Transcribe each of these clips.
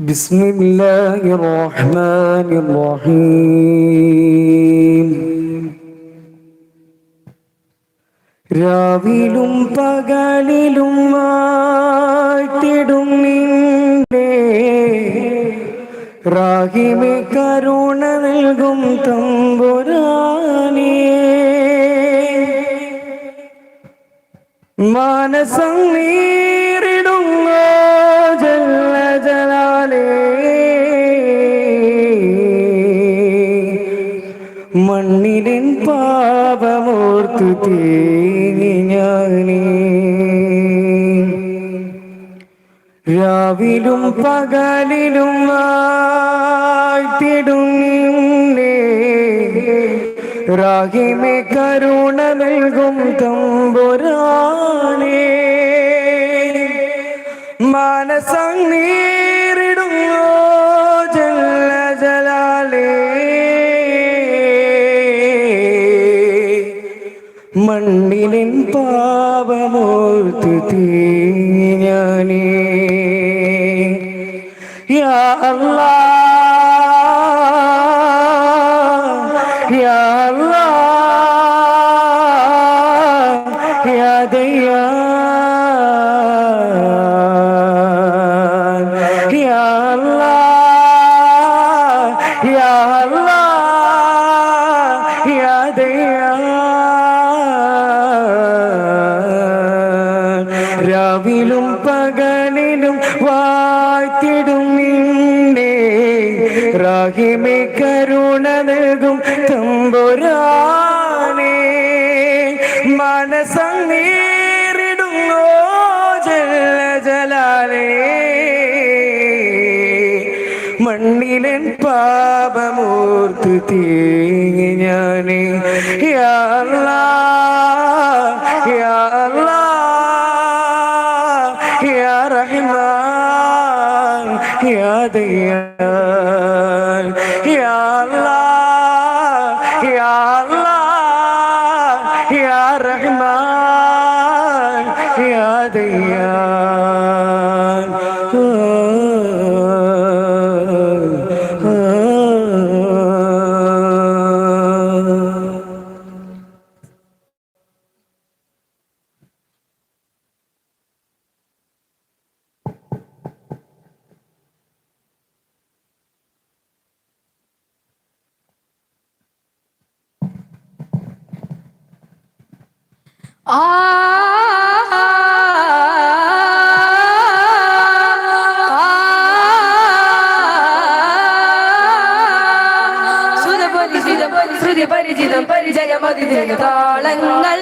بسم الله الرحمن الرحيم രാവിലും പകലിലും വാഴ്ത്തിടും നിന്നെ റാഹിമെ കരുണ നൽകും തമ്പുരാനേ മാനസം നീറിടുങ്ങോ പാപമോർത്തു തേങ്ങി ഞാനേ. രാവിലും പകലിലും വാഴ്ത്തിടും റാഹിമെ കരുണ നൽകും തമ്പുരാനേ. മാനസം മണ്ണിലിൻ പാപമോർത്ത് തീഞ്ഞാനേ യാ അല്ലാ. യാ അല്ലാ. യാ ദയ്യാൻ യാ അല്ലാ. യാ തേങ്ങി ഞാനേ യാ അല്ലാ, യാ ആ ശ്രുതി പരിചിതം പരിചയമതിഥിക താളങ്ങൾ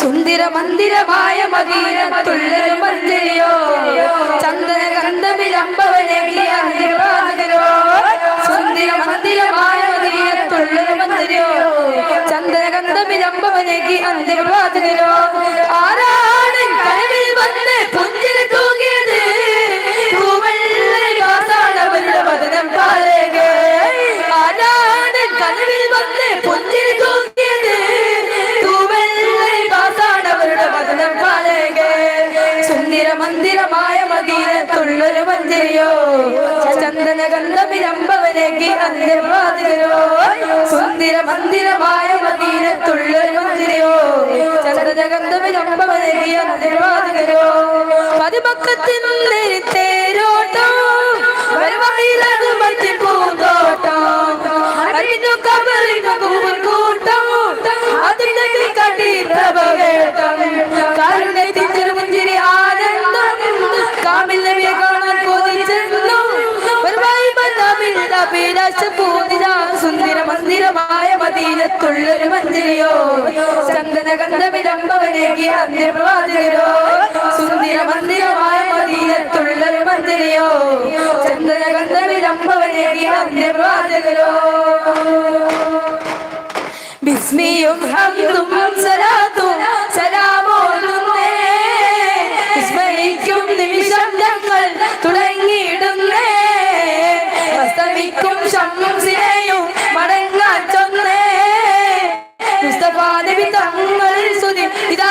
സുന്ദര മന്ദിരമായ മദീനത്തുള്ളൊരു മന്ദിരയോ? മന്ദിരയോ ചന്ദന ഗന്ധമിരമ്പവനേക്ക് അന്ത്യവാതിരോ സുന്ദര മന്ദിരമായ മദീനത്തുള്ള മന്ദിരയോ ചന്ദന ഗന്ധമിരമ്പവനേക്ക് അന്ത്യവാതിരോ പതിപക്കത്തിനുള്ളിൽ തേരോട്ടോ മറ്റ് പൂതിര സുന്ദര മന്ദിരമായ മദീനത്തുള്ളൊരു മന്ദിരയോ? ചന്ദന ഗന്ധ വിളംബവനേകി സുന്ദര മന്ദിരമായ മദീനത്തുള്ളൊരു മന്ദിരയോ? ചന്ദന ഗന്ധ വിളംബവനേകി അന്ത്യപ്രവാചകരോ? ബിസ്മിയും ഹംദും സലാത്തും മടങ്ങാൻ ചൊന്നേ. മുസ്തഫാ നബി തങ്ങളിൽ സുതി ഇതാ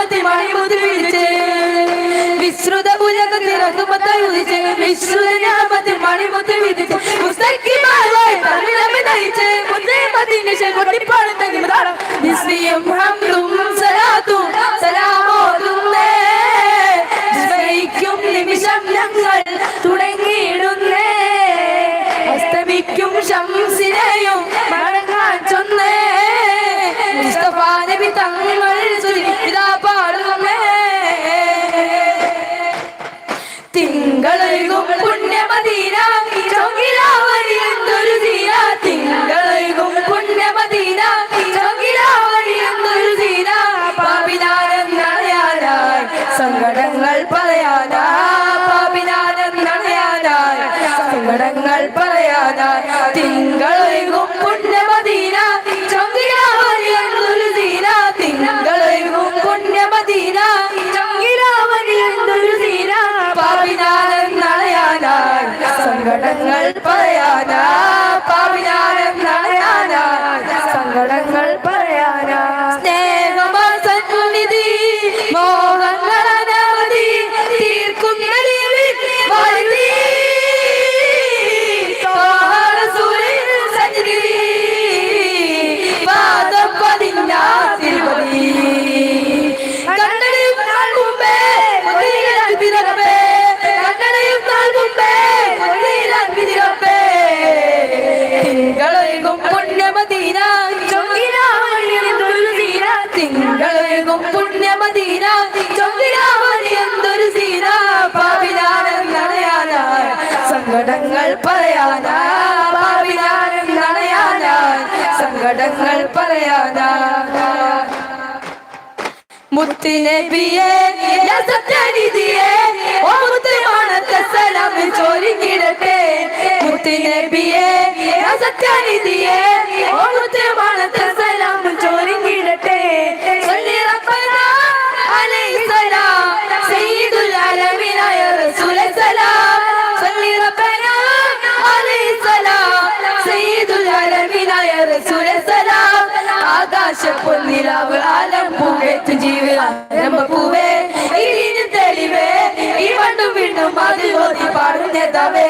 ഞാമത്തി മണിമുതി പിടിച്ച് വിശ്രുത ഉലകത്തിറങ്ങുമ്പത്തൈ ഉദിച്ച്. വിശ്രുത ഞാമത്തി മണിമുത്തി വിധിച്ച് മുസ്തഖിമാരായി തമിഴമി നയിച്ച് മുന്നേ മദീനശ കൊട്ടിപ്പാടും തകിമതാളം ബിസ്മിയും ഹംദും സങ്കടങ്ങൾ പറയാനാ പാപിനാരെന്നറിയാനായി സങ്കടങ്ങൾ പറയാനായി. പറയാനാ പാപിനാരെന്നറിയാനായി സങ്കടങ്ങൾ പറയാനാ. മുത്തിനബിയെ സത്യനിധിയെ ഓ മുത്തുമാണത്തെ സലാം ചോരിക്കിടട്ടെ. മുത്തിനബിയെ സത്യനിധിയെ ഓ മുത്തുമാണത്തെ സലാം ചോരിക്കിടട്ടെ ആകാശ പൊന്നിലാവ് ആലം പൂവേറ്റു ജീവി ആരംഭ പൂവേ. ഇതിന് തെളിവേ. ഈ പണ്ടും വീണ്ടും അതിൽ ഓതി പാടും നേതാവേ.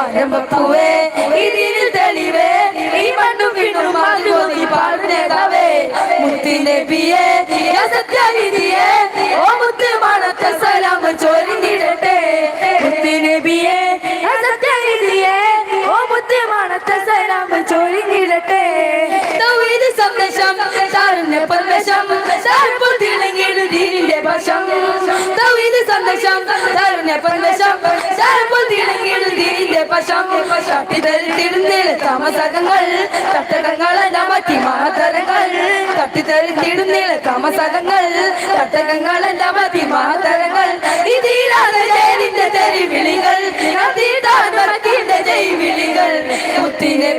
ആരംഭ പൂവേ ഇതിന് തെളിവേ. ഈ പണ്ടും വീണ്ടും അതിൽ ഓതി പാടും നേതാവേ. മുത്തിന്റെ പിയെ സത്യനിധിയെ ഓ മുത്ത് മണത്തെ സലാം ചൊരിഞ്ഞിടട്ടെ മുത്തിന്റെ പിയെ സത്യനിധിയെ ഓ മുത്ത് മണത്തെ സലാം ചൊരിഞ്ഞിടട്ടെ തൗഹീദ് സന്ദേശം താരുണ്യ പ്രദേശം. താഴ്പ്പോൾ തിളങ്ങിയിടും ദീനിന്റെ വശം സന്ദേശം താരുണ്യ പ്രദേശം. താഴ്പ്പോൾ തിളങ്ങിയിടും ദീനിന്റെ വശം തട്ടിത്തരുത്തിടുന്നില്ല താമസകങ്ങൾ. തട്ടകങ്ങളെല്ലാം മറ്റി മഹതരങ്ങൾ തട്ടിത്തരുത്തിടുന്നില്ല താമസകങ്ങൾ. തട്ടകങ്ങളെല്ലാം മറ്റി മഹാതരങ്ങൾ ഇതിലാണ് ജയനിന്റെ തെരുവിളികൾ. മറക്കിന്റെ ജൈവിളികൾ മുത്തിനബിയെ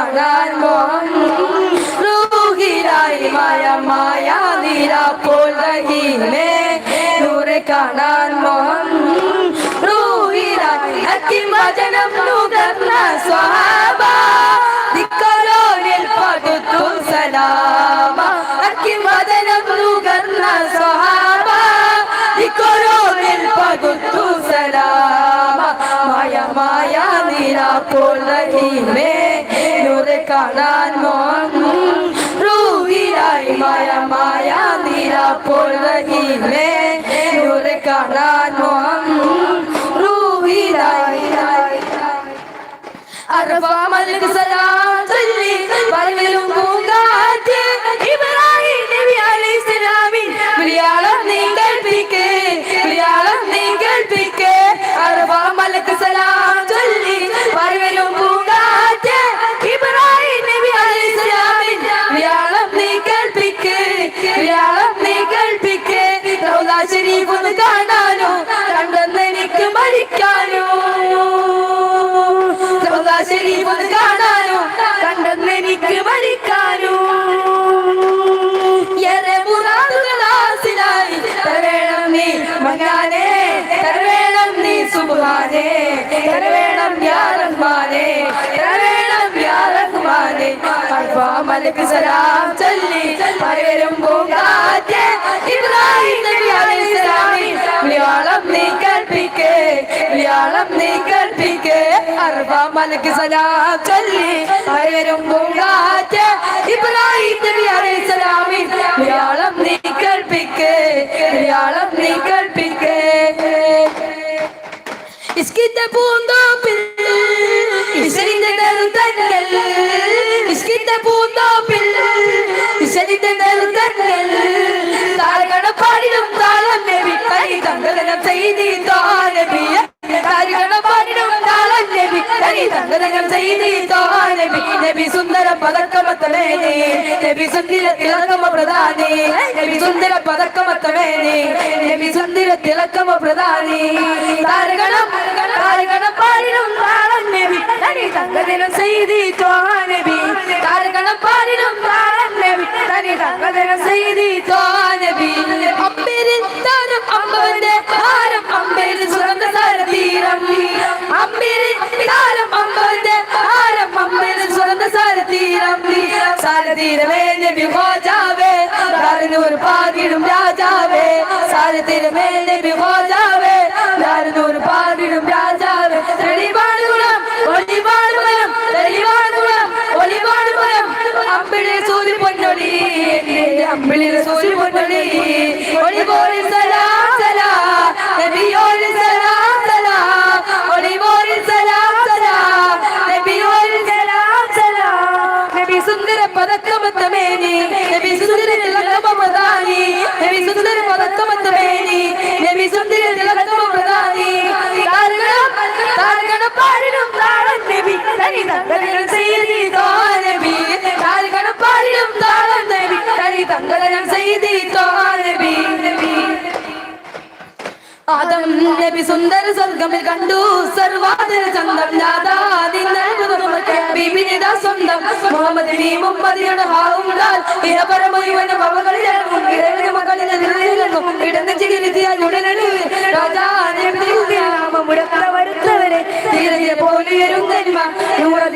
കാണാൻ മോഹം റൂഹിലായി മായ മായ നീല പോൽ റഹീമേ നൂറ് കാണാൻ മോഹം റൂഹിലായി അത്തിമജനം നുകർന്ന സ്വഹാബ ദിക്കലോലിൽ പടുത്തു സലാമ. അത്തിമജനം നുകർന്ന സ്വഹാബ ദിക്കലോലിൽ പടുത്തു സലാമ. മായ മായ നീല പോൽ റഹീമേ കാണാൻ മോഹം റൂഹിലായി മായ മായ നീല പോൽ റഹീമേ നൂറ് കാണാൻ മോഹം റൂഹിലായി അറഫാമലക്ക് സലാം ചൊല്ലി വരവിലും മലക്ക് സലാം ചൊല്ലി പരവരും പൂങ്കാറ്റ് ഇബ്രാഹിം നബി അലൈഹിസ്സലാമിൻ വിളിയാളം നീ കൽപ്പിക്കേ വിളിയാളം നീ കൽപ്പിക്കേ അർബ മലക്ക് സലാം ചൊല്ലി പരവരും പൂങ്കാറ്റ് ഇബ്രാഹിം നബി അലൈഹിസ്സലാമിൻ വിളിയാളം നീ കൽപ്പിക്കേ വിളിയാളം നീ കൽപ്പിക്കേ ഇസ്കിന്റെ പൂന്തോപ്പിൽ നബി കൈ തങ്കലനം ചെയ്തി തോനബി നബി സുന്ദര പതക്കമത്തമേനെ നബി സുന്ദര തിളക്കമ പ്രധാനി. നബി സുന്ദര പതക്കമത്തമേനെ നബി സുന്ദര തിളക്കമ പ്രധാനി. താരകണം താരകണം പാടിടും താളം നബി. തനി തങ്കദിനം ചെയ്തി തോനബി താരകണം പാടിടും താളം നബി. തനി തങ്കദിനം ചെയ്തി തോനബി അമ്പേരിൽ താരം അമ്പവന്റെ ഹാരം അമ്പേരിൽ സുഗന്ധ സാരതീരം അമ്പേരിൽ താരം അമ്പവന്റെ ഹാരം അമ്പേരിൽ സുഗന്ധ സാരതീരം സാരതീരമേ നബി ഹോജാവേ ദാരനൂർ പാകിടും രാജാവേ. സാരതീരമേ നബി ഹോജാവേ സ്വർഗമിൽ കണ്ടു. സർവാദര ചന്തം സ്വന്തം. മുഹമ്മദ് നീ മുപ്പതിയുടെ ഹാവുണ്ടാൽ ഇരപരമൊരുവനും അവകളിലും ഇരവിന് മകളിലെ നിറയിലും ഇടന്ന് ചികിത്സയാൽ ഉടനടി. രാജാ ഉടത്ര വരുത്തവരെ തീരെ പോലുയരും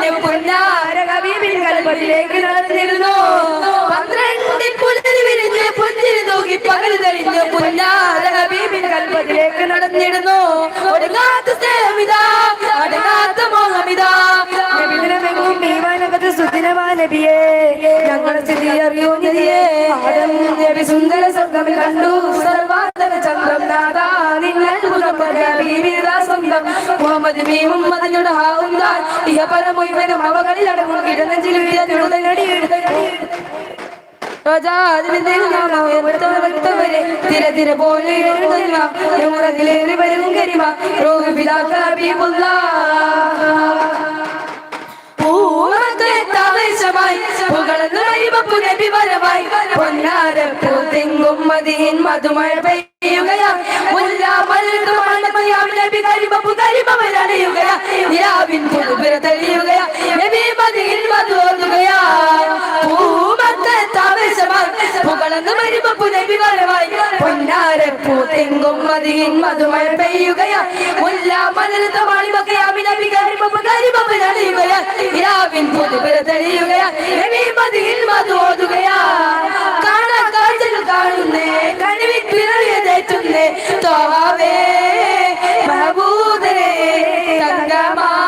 തെളിഞ്ഞ് പൊന്നാര കവീപിൻ കൽപ്പത്തിലേക്ക് നടന്നിരുന്നു. പന്ത്രണ്ടിൽ പുലരി വിരിഞ്ഞ് പുഞ്ചിരി തൂകി പകൽ തെളിഞ്ഞ് കവീപിൻ കൽപ്പത്തിലേക്ക് നടന്നിരുന്നു ഒടുങ്ങാത്ത സ്നേഹമിതാ അടങ്ങാത്ത മോഹമിതാ. നബിദിനമെങ്ങും ദൈവാനകത്ത് സുദിനമാനബിയേ ഞങ്ങളെ സ്ഥിതി അറിയൂ നിധിയേ ആദം സുന്ദര സ്വർഗമിൽ കണ്ടു. സർവാന്തര ചന്ദ്രം നാദാ നിങ്ങൾ സ്വന്തം. മുഹമ്മദ് മീമും അതിനോട് ഹാവുന്താൻ ഇഹപര മുഴുവനും അവകളിൽ അടങ്ങും. ഇടനെഞ്ചിൽ വീഴനുടനടി ോജാതിരെ തിര തിര പോലെ മുറകിലേറി വരും കരിമ. റോഹ് പിതാക്ക ഹബീബുള്ള പൂവത്തെ താവേശമായി പുകളന്ന് മരിവപ്പു നബി വരവായി പൊന്നാരപ്പൂ തെങ്ങും മതിയിൻ മധുമഴ പെയ്യുകയാ. മുല്ല നബി കരിവപ്പു കരിമവരണിയുകയാ നിലാവിൻ പുതുപിര തെളിയുകയാ. നബി മതിയിൽ താവേശമായി പുകളന്ന് വരുമ്പോ നബി വരവായി. പൊന്നാരപ്പൂ തെങ്കും മതിയിൻ മധുമഴ പെയ്യുകയാ. മുല്ല വാളിമൊക്കെ അഭിനവി നബി കരിവപ്പു കരിമവരണിയുകയാ ഇരാവിൻ പുതുപുര തെളിയുകയാ. രവി മതിയിൽ മധുവോതുകയാ കാണാ കാഴ്ചകൾ കാണുന്നേ കണിവിൽ പിറവിയതേറ്റുന്നേ തോവേ പ്രഭൂതരേ തങ്കമായി